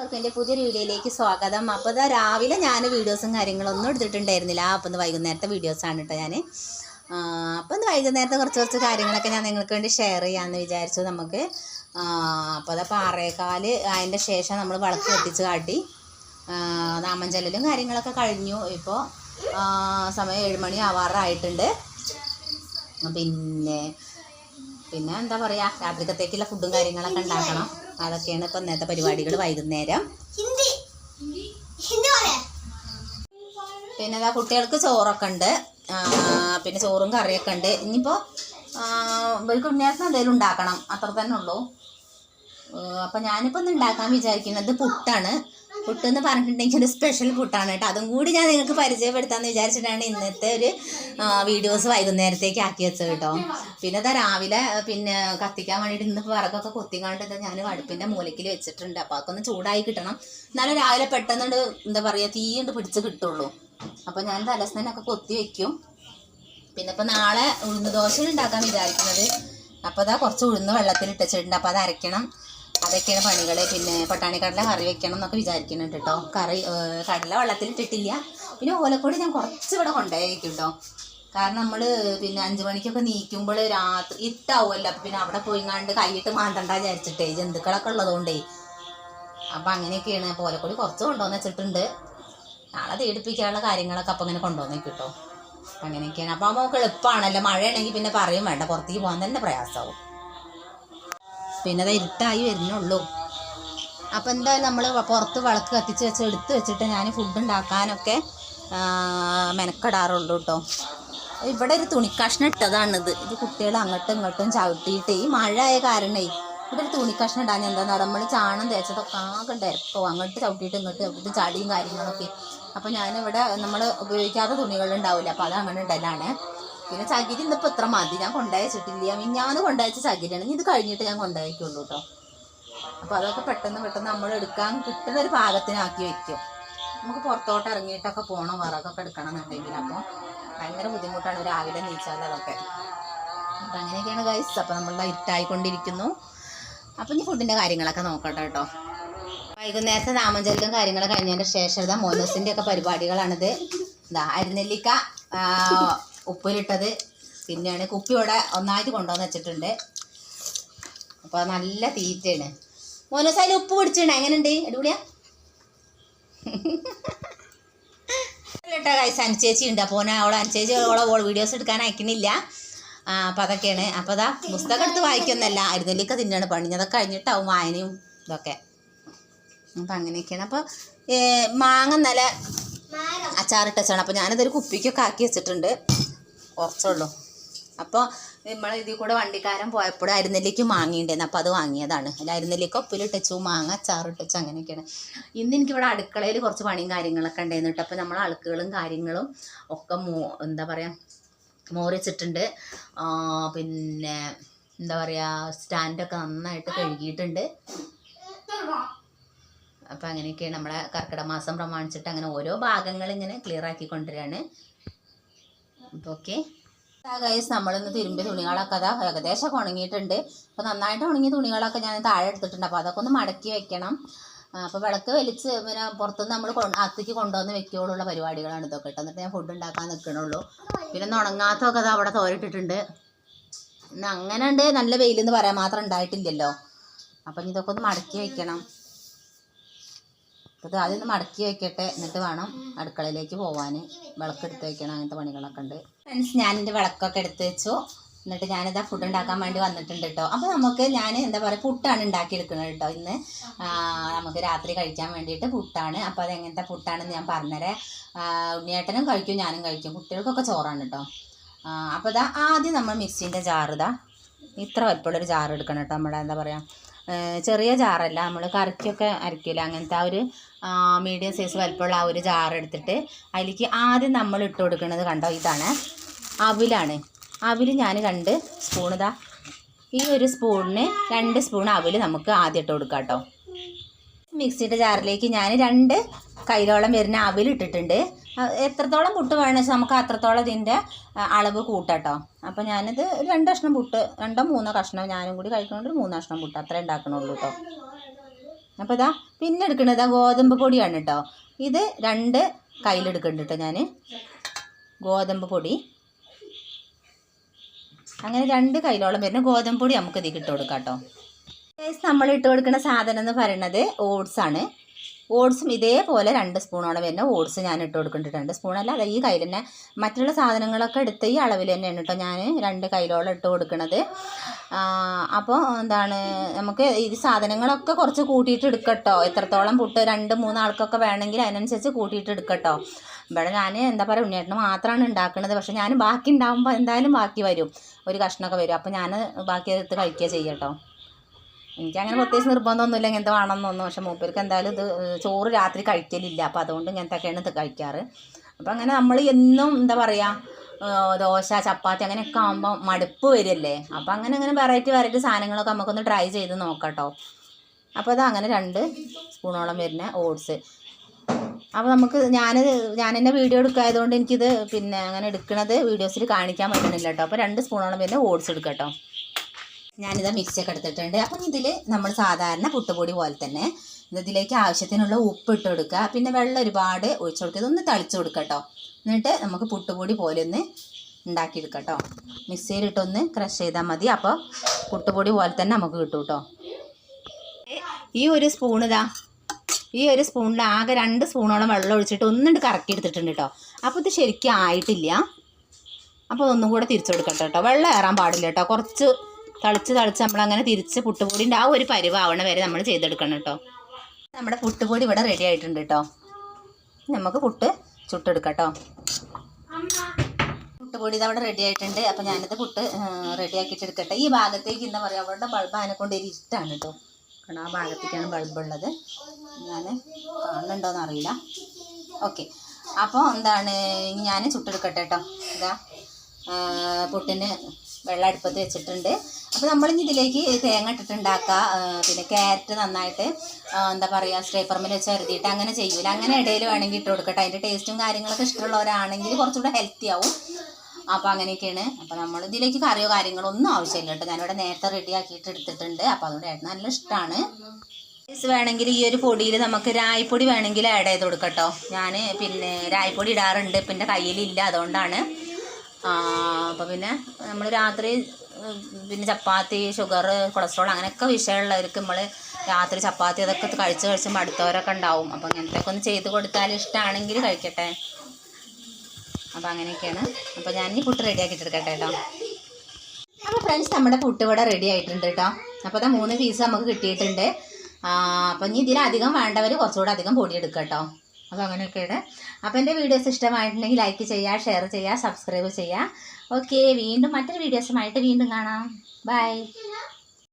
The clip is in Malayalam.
എല്ലാവർക്കും എന്റെ പുതിയൊരു വീഡിയോയിലേക്ക് സ്വാഗതം. അപ്പോൾ ഇതാ രാവിലെ ഞാൻ വീഡിയോസും കാര്യങ്ങളൊന്നും എടുത്തിട്ടുണ്ടായിരുന്നില്ല. അപ്പോൾ ഒന്ന് വൈകുന്നേരത്തെ വീഡിയോസാണ് കേട്ടോ ഞാൻ. അപ്പോൾ ഒന്ന് വൈകുന്നേരത്തെ കുറച്ച് കുറച്ച് കാര്യങ്ങളൊക്കെ ഞാൻ നിങ്ങൾക്ക് വേണ്ടി ഷെയർ ചെയ്യാമെന്ന് വിചാരിച്ചു നമുക്ക്. അപ്പോൾ അതാ പാറേക്കാൽ അതിന്റെ ശേഷം നമ്മൾ വിളക്ക് കത്തിച്ച് കാട്ടി. ആ, കാര്യങ്ങളൊക്കെ കഴിഞ്ഞു. ഇപ്പോൾ സമയം ഏഴ് മണി ആവാറായിട്ടുണ്ട്. പിന്നെ പിന്നെ എന്താ പറയുക രാത്രിക്കത്തേക്കുള്ള ഫുഡും കാര്യങ്ങളൊക്കെ ഉണ്ടാക്കണം. അതൊക്കെയാണ് ഇപ്പം ഇന്നത്തെ പരിപാടികൾ വൈകുന്നേരം. പിന്നെ അതാ കുട്ടികൾക്ക് ചോറൊക്കെ ഉണ്ട്. പിന്നെ ചോറും കറിയൊക്കെ ഉണ്ട്. ഇനിയിപ്പോൾ ഒരു കുഞ്ഞാസം എന്തെങ്കിലും ഉണ്ടാക്കണം. അത്ര തന്നെ ഉള്ളൂ. അപ്പം ഞാനിപ്പോൾ ഒന്ന് ഉണ്ടാക്കാൻ വിചാരിക്കുന്നത് പുട്ടാണ്. പുട്ട് എന്ന് പറഞ്ഞിട്ടുണ്ടെങ്കിൽ ഒരു സ്പെഷ്യൽ പുട്ടാണ് കേട്ടോ. അതും കൂടി ഞാൻ നിങ്ങൾക്ക് പരിചയപ്പെടുത്താമെന്ന് വിചാരിച്ചിട്ടാണ് ഇന്നത്തെ ഒരു വീഡിയോസ് വൈകുന്നേരത്തേക്ക് ആക്കി വെച്ചത് കേട്ടോ. പിന്നെ ഇതാ രാവിലെ പിന്നെ കത്തിക്കാൻ വേണ്ടിയിട്ട് ഇന്ന് വിറകൊക്കെ കൊത്തിക്കാണ്ട് ഞാൻ അടുപ്പിന്റെ മൂലക്കിൽ വെച്ചിട്ടുണ്ട്. അപ്പോൾ അതൊക്കെ ഒന്ന് ചൂടായി കിട്ടണം. എന്നാലും രാവിലെ പെട്ടെന്നുണ്ട് എന്താ പറയുക തീ കൊണ്ട് പിടിച്ച് കിട്ടുള്ളൂ. അപ്പോൾ ഞാൻ തലസ്നൊക്കെ കൊത്തി വെക്കും. പിന്നെ ഇപ്പോൾ നാളെ ഉഴുന്ന് ദോശ ഉണ്ടാക്കാൻ വിചാരിക്കുന്നത്. അപ്പോൾ അതാ കുറച്ച് ഉഴുന്ന് വെള്ളത്തിൽ ഇട്ടിട്ടുണ്ട് അപ്പോൾ അത് അരയ്ക്കണം. അതൊക്കെയാണ് പണികൾ പിന്നെ പട്ടാണിക്കടല കറി വെക്കണം എന്നൊക്കെ വിചാരിക്കുന്നുണ്ട് കേട്ടോ കറി കടല വെള്ളത്തിൽ ഇട്ടിട്ടില്ല. പിന്നെ ഓലക്കോട് ഞാൻ കുറച്ച് ഇവിടെ കൊണ്ടുപോയിരിക്കും കേട്ടോ കാരണം നമ്മൾ പിന്നെ അഞ്ചു മണിക്കൊക്കെ നീക്കുമ്പോൾ രാത്രി ഇട്ടാവുമല്ലോ അപ്പം പിന്നെ അവിടെ പോയിങ്ങാണ്ട് കൈയിട്ട് മാണ്ടണ്ട വിചാരിച്ചിട്ടേ. ജന്തുക്കളൊക്കെ ഉള്ളതുകൊണ്ടേ. അപ്പം അങ്ങനെയൊക്കെയാണ്. അപ്പോൾ ഓലക്കോടി കുറച്ച് കൊണ്ടുവന്ന് വെച്ചിട്ടുണ്ട്. നാളെ തേടിപ്പിക്കാനുള്ള കാര്യങ്ങളൊക്കെ അപ്പം ഇങ്ങനെ കൊണ്ടുവന്നേക്ക് കേട്ടോ അങ്ങനെയൊക്കെയാണ്. അപ്പോൾ നമുക്ക് എളുപ്പമാണല്ലോ മഴയാണെങ്കിൽ പിന്നെ പറയും വേണ്ട. പുറത്തേക്ക് പോകാൻ തന്നെ പ്രയാസമാവും. പിന്നെ അത് ഇരുട്ടായി വരുന്നുള്ളൂ. അപ്പോൾ എന്തായാലും നമ്മൾ പുറത്ത് വിളക്ക് കത്തിച്ച് വെച്ച് എടുത്ത് വെച്ചിട്ട് ഞാൻ ഫുഡ് ഉണ്ടാക്കാനൊക്കെ മെനക്കെടാറുള്ളൂ കേട്ടോ ഇവിടെ ഒരു തുണിക്കഷ്ണം ഇട്ടതാണിത്. ഇത് കുട്ടികൾ അങ്ങോട്ടും ഇങ്ങോട്ടും ചവിട്ടിയിട്ട് ഈ മഴ ആയ കാരണേ ഇവിടെ ഒരു തുണിക്കഷ്ണം ഇടാൻ എന്താ നമ്മൾ ചാണം തേച്ചതൊക്കെ ആകെ ഇരക്കോ അങ്ങോട്ട് ചവിട്ടിയിട്ട് ഇങ്ങോട്ട് ഇവിടെ ചടിയും കാര്യങ്ങളൊക്കെ. അപ്പോൾ ഞാനിവിടെ നമ്മൾ ഉപയോഗിക്കാത്ത തുണികളുണ്ടാവില്ല അപ്പോൾ അത് അങ്ങനെ ഇടലാണ്. പിന്നെ ചകിരി ഇന്നിപ്പോൾ ഇത്ര മതി. ഞാൻ കൊണ്ടയച്ചിട്ടില്ല. ഞാൻ കൊണ്ടയച്ച ചകിരിയാണ്. ഇത് കഴിഞ്ഞിട്ട് ഞാൻ കൊണ്ടയക്കുള്ളൂ കേട്ടോ അപ്പോൾ അതൊക്കെ പെട്ടെന്ന് പെട്ടെന്ന് നമ്മൾ എടുക്കാൻ കിട്ടുന്ന ഒരു പാകത്തിനാക്കി വെക്കും. നമുക്ക് പുറത്തോട്ട് ഇറങ്ങിയിട്ടൊക്കെ പോകണം വിറകൊക്കെ എടുക്കണം എന്നുണ്ടെങ്കിൽ അപ്പോൾ ഭയങ്കര ബുദ്ധിമുട്ടാണ് രാവിലെ നീച്ചാൽ അതൊക്കെ. അപ്പം അങ്ങനെയൊക്കെയാണ് ഗൈസ് അപ്പോൾ നമ്മൾ ഇരുട്ടായിക്കൊണ്ടിരിക്കുന്നു അപ്പം ഇനി ഫുഡിന്റെ കാര്യങ്ങളൊക്കെ നോക്കട്ടെ കേട്ടോ വൈകുന്നേരത്തെ നാമജല്ലും കാര്യങ്ങളൊക്കെ കഴിഞ്ഞതിന്റെ ശേഷം ഇതാ മോനൂസിന്റെ ഒക്കെ പരിപാടികളാണിത്. ഇതാ അരിനെല്ലിക്ക ഉപ്പിലിട്ടത്. പിന്നെയാണ് കുപ്പി ഇവിടെ ഒന്നായിട്ട് കൊണ്ടുവന്ന് വെച്ചിട്ടുണ്ട്. അപ്പോൾ നല്ല തീറ്റയാണ്. മോനോസ് അതിൽ ഉപ്പ് പിടിച്ചിട്ടുണ്ട്? എങ്ങനെയുണ്ട്? അടിപൊളിയാ? കേട്ടോ കൈസ് അനുചേച്ചി ഉണ്ട്. അപ്പോൾ അവളെ അനുചേച്ചി അവളെ വീഡിയോസ് എടുക്കാൻ അയക്കുന്നില്ല. അപ്പോൾ അതൊക്കെയാണ്. അപ്പോൾ അതാ പുസ്തകം എടുത്ത് വായിക്കുന്നല്ല. അരുന്നല്ലിക്ക തിന്നാണ് പണി. അതൊക്കെ കഴിഞ്ഞിട്ടാവും വായനയും ഇതൊക്കെ. അപ്പം അങ്ങനെയൊക്കെയാണ്. അപ്പോൾ മാങ്ങ നല്ല അച്ചാറിട്ടച്ചാണ് അപ്പോൾ ഞാനതൊരു കുപ്പിക്കൊക്കെ ആക്കി വെച്ചിട്ടുണ്ട്. കുറച്ചുള്ളൂ. അപ്പോൾ നമ്മൾ ഇതിൽ കൂടെ വണ്ടിക്കാരൻ പോയപ്പോൾ അരുന്നെല്ലിക്ക് മാങ്ങിയിട്ടുണ്ടായിരുന്നു അപ്പോൾ അത് വാങ്ങിയതാണ്. അല്ല അരുന്നെല്ലിക്ക് ഒപ്പിലിട്ടു മാങ്ങ ചാറിട്ടച്ചു അങ്ങനെയൊക്കെയാണ്. ഇന്ന് എനിക്കിവിടെ അടുക്കളയിൽ കുറച്ച് പണിയും കാര്യങ്ങളൊക്കെ ഉണ്ടായിരുന്നു കേട്ടോ. അപ്പോൾ നമ്മൾ അളുക്കുകളും കാര്യങ്ങളും ഒക്കെ മോ എന്താ പറയുക മോറിച്ചിട്ടുണ്ട്. പിന്നെ എന്താ പറയുക സ്റ്റാൻഡൊക്കെ നന്നായിട്ട് കഴുകിയിട്ടുണ്ട്. അപ്പം അങ്ങനെയൊക്കെയാണ് നമ്മളെ കർക്കിടക മാസം പ്രമാണിച്ചിട്ട് അങ്ങനെ ഓരോ ഭാഗങ്ങൾ ഇങ്ങനെ ക്ലിയർ ആക്കി ഓക്കെ ഗൈസ് നമ്മളിന്ന് തിരുമ്പിയ തുണികളൊക്കെ അതാ ഏകദേശം ഉണങ്ങിയിട്ടുണ്ട്. അപ്പോൾ നന്നായിട്ട് ഉണങ്ങിയ തുണികളൊക്കെ ഞാൻ താഴെ എടുത്തിട്ടുണ്ട്. അപ്പോൾ അതൊക്കെ ഒന്ന് മടക്കി വെക്കണം. അപ്പോൾ വിളക്ക് വലിച്ച് പിന്നെ പുറത്തുനിന്ന് നമ്മൾ അത്തേക്ക് കൊണ്ടുവന്ന് വെക്കുകയുള്ള പരിപാടികളാണ് ഇതൊക്കെ എന്നിട്ട് ഞാൻ ഫുഡ് ഉണ്ടാക്കാൻ നിൽക്കണുള്ളൂ പിന്നെ ഉണങ്ങാത്തതൊക്കെ അത് അവിടെ തോരിട്ടിട്ടുണ്ട്. അങ്ങനെ ഉണ്ട്. നല്ല വെയിലെന്ന് പറയാൻ മാത്രം ഉണ്ടായിട്ടില്ലല്ലോ. അപ്പം ഇതൊക്കെ ഒന്ന് മടക്കി വെക്കണം. അപ്പോൾ ഇത് ആദ്യം മടക്കി വെക്കട്ടെ എന്നിട്ട് വേണം അടുക്കളയിലേക്ക് പോവാൻ. വിളക്കെടുത്ത് വെക്കണം അങ്ങനത്തെ പണികളൊക്കെ ഉണ്ട്. ഫ്രണ്ട്സ് ഞാൻ എന്റെ വിളക്കൊക്കെ എടുത്ത് വെച്ചു. എന്നിട്ട് ഞാനിതാ ഫുഡ് ഉണ്ടാക്കാൻ വേണ്ടി വന്നിട്ടുണ്ട് കേട്ടോ. അപ്പോൾ നമുക്ക് ഞാൻ എന്താ പറയുക പുട്ടാണ് ഉണ്ടാക്കിയെടുക്കുന്നത് കേട്ടോ ഇന്ന്. നമുക്ക് രാത്രി കഴിക്കാൻ വേണ്ടിയിട്ട് പുട്ടാണ്. അപ്പോൾ അത് എങ്ങനത്തെ പുട്ടാണെന്ന് ഞാൻ പറഞ്ഞുതരാം. ഉണ്ണിയേട്ടനും കഴിക്കും ഞാനും കഴിക്കും. കുട്ടികൾക്കൊക്കെ ചോറാണ് കേട്ടോ. അപ്പോൾ ഇതാ ആദ്യം നമ്മൾ മിക്സിന്റെ ജാറ് ഇതാ. ഇത്ര വലിപ്പമുള്ളൊരു ജാർ എടുക്കണം കേട്ടോ. നമ്മുടെ എന്താ പറയുക ചെറിയ ജാറല്ല. നമ്മൾ കറിക്കൊക്കെ അരക്കില്ല അങ്ങനത്തെ ആ ഒരു മീഡിയം സൈസ് വലിപ്പമുള്ള ആ ഒരു ജാർ എടുത്തിട്ട് അതിലേക്ക് ആദ്യം നമ്മൾ ഇട്ട് കൊടുക്കുന്നത് കണ്ടോ? ഇതാണ് അവിലാണ്. അവിൽ ഞാൻ രണ്ട് സ്പൂൺ ഇതാ. ഈ ഒരു സ്പൂണിന് രണ്ട് സ്പൂൺ അവിൽ നമുക്ക് ആദ്യം ഇട്ട് കൊടുക്കാം കേട്ടോ. മിക്സിയുടെ ജാറിലേക്ക് ഞാൻ രണ്ട് കൈലോളം വരുന്ന ആ, എത്രത്തോളം പുട്ട് വേണമെന്ന് വെച്ചാൽ നമുക്ക് അത്രത്തോളം ഇതിന്റെ അളവ് കൂട്ടട്ടോ. അപ്പോൾ ഞാനിത് രണ്ട് കഷ്ണം പുട്ട് രണ്ടോ മൂന്നോ കഷ്ണം ഞാനും കൂടി കഴിക്കുന്നുണ്ട് ഒരു മൂന്ന് കഷ്ണം പുട്ട് അത്രേ ഉണ്ടാക്കണുള്ളൂ കേട്ടോ അപ്പോൾ ഇതാ പിന്നെ എടുക്കുന്നത് ഗോതമ്പ് പൊടിയാണ് കേട്ടോ ഇത് രണ്ട് കയ്യിലെടുക്കുന്നുണ്ട് കേട്ടോ ഞാൻ ഗോതമ്പ് പൊടി. അങ്ങനെ രണ്ട് കയ്യിലോളം വരുന്ന ഗോതമ്പ് പൊടി നമുക്ക് ഇതിൽ ഇട്ട് കൊടുക്കാം കേട്ടോ നമ്മൾ ഇട്ട് കൊടുക്കുന്ന സാധനം എന്ന് പറയുന്നത് ഓട്സ് ആണ്. ഓട്സും ഇതേപോലെ രണ്ട് സ്പൂണോളം വരുന്ന ഓട്സ് ഞാൻ ഇട്ട് കൊടുക്കുന്നുണ്ട്. രണ്ട് സ്പൂണല്ല അല്ല ഈ കയ്യിൽ തന്നെ മറ്റുള്ള സാധനങ്ങളൊക്കെ എടുത്ത ഈ അളവിൽ തന്നെയാണ് കേട്ടോ ഞാൻ രണ്ട് കയ്യിലോളം ഇട്ട് കൊടുക്കുന്നത് അപ്പോൾ എന്താണ് നമുക്ക് ഈ സാധനങ്ങളൊക്കെ കുറച്ച് കൂട്ടിയിട്ട് എടുക്കട്ടോ. എത്രത്തോളം പുട്ട് രണ്ട് മൂന്നാൾക്കൊക്കെ വേണമെങ്കിൽ അതിനനുസരിച്ച് കൂട്ടിയിട്ട് എടുക്കട്ടോ. ഇവിടെ ഞാൻ എന്താ പറയുക ഉണ്ണിയേട്ടന് മാത്രമാണ് ഉണ്ടാക്കുന്നത് പക്ഷേ ഞാൻ ബാക്കി ഉണ്ടാകുമ്പോൾ എന്തായാലും ബാക്കി വരും. ഒരു കഷ്ണമൊക്കെ വരും. അപ്പോൾ ഞാൻ ബാക്കി എടുത്ത് കഴിക്കുക ചെയ്യട്ടോ എനിക്കങ്ങനെ പ്രത്യേകിച്ച് നിർബന്ധമൊന്നുമില്ല ഇങ്ങനത്തെ വേണമെന്നൊന്നും പക്ഷെ മൂപ്പർക്ക് എന്തായാലും ഇത് ചോറ് രാത്രി കഴിക്കലില്ല. അപ്പോൾ അതുകൊണ്ട് ഇങ്ങനത്തെയൊക്കെയാണ് ഇത് കഴിക്കാറ്. അപ്പോൾ അങ്ങനെ നമ്മൾ എന്നും എന്താ പറയുക ദോശ ചപ്പാത്തി അങ്ങനെയൊക്കെ ആകുമ്പോൾ മടുപ്പ് വരില്ലേ? അപ്പോൾ അങ്ങനെ അങ്ങനെ വെറൈറ്റി വെറൈറ്റി സാധനങ്ങളൊക്കെ നമുക്കൊന്ന് ട്രൈ ചെയ്ത് നോക്കാട്ടോ. അപ്പോൾ അത് അങ്ങനെ രണ്ട് സ്പൂണോളം വരുന്ന ഓട്സ്. അപ്പോൾ നമുക്ക് ഞാൻ ഞാൻ എന്റെ വീഡിയോ എടുക്കായതുകൊണ്ട് എനിക്കിത് പിന്നെ അങ്ങനെ എടുക്കുന്നത് വീഡിയോസിൽ കാണിക്കാൻ പറ്റുന്നില്ല കേട്ടോ. അപ്പോൾ രണ്ട് സ്പൂണോളം വരുന്ന ഓട്സ് എടുക്കാം കേട്ടോ ഞാനിത് മിക്സിയൊക്കെ എടുത്തിട്ടുണ്ട്. അപ്പം ഇതിൽ നമ്മൾ സാധാരണ പുട്ടുപൊടി പോലെ തന്നെ ഇതിലേക്ക് ആവശ്യത്തിനുള്ള ഉപ്പ് ഇട്ട് കൊടുക്കുക. പിന്നെ വെള്ളം ഒരുപാട് ഒഴിച്ചു കൊടുക്കുക. ഇതൊന്ന് തളിച്ചു കൊടുക്കട്ടോ കേട്ടോ എന്നിട്ട് നമുക്ക് പുട്ടുപൊടി പോലെ ഒന്ന് ഉണ്ടാക്കിയെടുക്കട്ടോ കേട്ടോ മിക്സിയിലിട്ടൊന്ന് ക്രഷ് ചെയ്താൽ മതി. അപ്പോൾ പുട്ടുപൊടി പോലെ തന്നെ നമുക്ക് കിട്ടും കേട്ടോ ഈ ഒരു സ്പൂൺ ഇതാ. ഈ ഒരു സ്പൂണിൽ ആകെ രണ്ട് സ്പൂണോളം വെള്ളം ഒഴിച്ചിട്ട് ഒന്നുണ്ട് കറക്കി എടുത്തിട്ടുണ്ട് കേട്ടോ അപ്പോൾ ഇത് ശരിക്കും ആയിട്ടില്ല. അപ്പോൾ ഒന്നും കൂടെ തിരിച്ചു കൊടുക്കട്ടെ കേട്ടോ വെള്ളം ഏറാൻ പാടില്ല കേട്ടോ കുറച്ച് തളിച്ച് തളിച്ച് നമ്മളങ്ങനെ തിരിച്ച് പുട്ടുപൊടിന്റെ ആ ഒരു പരിവാവണ വരെ നമ്മൾ ചെയ്തെടുക്കണം കേട്ടോ. നമ്മുടെ പുട്ടുപൊടി ഇവിടെ റെഡി ആയിട്ടുണ്ട് കേട്ടോ. നമുക്ക് പുട്ട് ചുട്ടെടുക്കാം കേട്ടോ. പുട്ടുപൊടി അവിടെ റെഡി ആയിട്ടുണ്ട്. അപ്പം ഞാനിത് പുട്ട് റെഡി ആക്കിയിട്ട് എടുക്കട്ടെ. ഈ ഭാഗത്തേക്ക് എന്താ പറയുക അവളുടെ ബൾബ് അതിനെ കൊണ്ട് ഒരു ഇഷ്ടമാണ് കേട്ടോ. കാരണം ആ ഭാഗത്തേക്കാണ് ബൾബ് ഉള്ളത്. ഞാൻ കാണുന്നുണ്ടോയെന്ന് അറിയില്ല. ഓക്കെ അപ്പോൾ എന്താണ് ഞാൻ ചുട്ടെടുക്കട്ടെ കേട്ടോ. ഇതാ പുട്ടിന് വെള്ളം അടുപ്പത്ത് വെച്ചിട്ടുണ്ട്. അപ്പോൾ നമ്മളിനി ഇതിലേക്ക് തേങ്ങ ഇട്ടിട്ടുണ്ടാക്കുക പിന്നെ ക്യാരറ്റ് നന്നായിട്ട് എന്താ പറയുക സ്ട്രേപ്പർമിൽ വെച്ച് അരുതിയിട്ട് അങ്ങനെ ചെയ്യൂല. അങ്ങനെ ഇടയിൽ വേണമെങ്കിൽ ഇട്ട് കൊടുക്കട്ടെ. അതിന്റെ ടേസ്റ്റും കാര്യങ്ങളൊക്കെ ഇഷ്ടമുള്ളവരാണെങ്കിൽ കുറച്ചുകൂടെ ഹെൽത്തി ആവും. അപ്പോൾ അങ്ങനെയൊക്കെയാണ്. അപ്പോൾ നമ്മൾ ഇതിലേക്ക് കറിയോ കാര്യങ്ങളോ ഒന്നും ആവശ്യമില്ല കേട്ടോ. ഞാനിവിടെ നേരത്തെ റെഡി ആക്കിയിട്ട് എടുത്തിട്ടുണ്ട്. അപ്പോൾ അതുകൊണ്ട് ഏട്ടന് നല്ല ഇഷ്ടമാണ് വേണമെങ്കിൽ ഈ ഒരു പൊടിയിൽ നമുക്ക് രായ്പൊടി വേണമെങ്കിൽ ആഡ് ചെയ്ത് കൊടുക്കട്ടോ ഞാൻ പിന്നെ രായ്പൊടി ഇടാറുണ്ട്. ഇപ്പം എന്റെ കയ്യിലില്ല. അതുകൊണ്ടാണ് അപ്പോൾ പിന്നെ നമ്മൾ രാത്രി പിന്നെ ചപ്പാത്തി ഷുഗർ കൊളസ്ട്രോൾ അങ്ങനെയൊക്കെ വിഷയമുള്ളവർക്ക് നമ്മൾ രാത്രി ചപ്പാത്തി അതൊക്കെ കഴിച്ച് കഴിച്ച് മടുത്തവരൊക്കെ ഉണ്ടാവും. അപ്പോൾ അങ്ങനത്തെയൊക്കെ ഒന്ന് ചെയ്ത് കൊടുത്താൽ ഇഷ്ടമാണെങ്കിൽ കഴിക്കട്ടെ. അപ്പോൾ അങ്ങനെയൊക്കെയാണ്. അപ്പോൾ ഞാൻ ഈ പുട്ട് റെഡി എടുക്കട്ടെ കേട്ടോ അപ്പോൾ ഫ്രണ്ട്സ് നമ്മുടെ പുട്ട് ഇവിടെ റെഡി ആയിട്ടുണ്ട് കേട്ടോ അപ്പോൾ അതാ മൂന്ന് പീസ് നമുക്ക് കിട്ടിയിട്ടുണ്ട്. അപ്പം ഇനി ഇതിലധികം വേണ്ടവർ കുറച്ചുകൂടെ അധികം പൊടി എടുക്കുക കേട്ടോ അപ്പോൾ അങ്ങനെയൊക്കെയാണ്. അപ്പോൾ എന്റെ വീഡിയോസ് ഇഷ്ടമായിട്ടുണ്ടെങ്കിൽ ലൈക്ക് ചെയ്യുക ഷെയർ ചെയ്യുക സബ്സ്ക്രൈബ് ചെയ്യുക ഓക്കെ വീണ്ടും മറ്റൊരു വീഡിയോസുമായിട്ട് വീണ്ടും കാണാം. ബൈ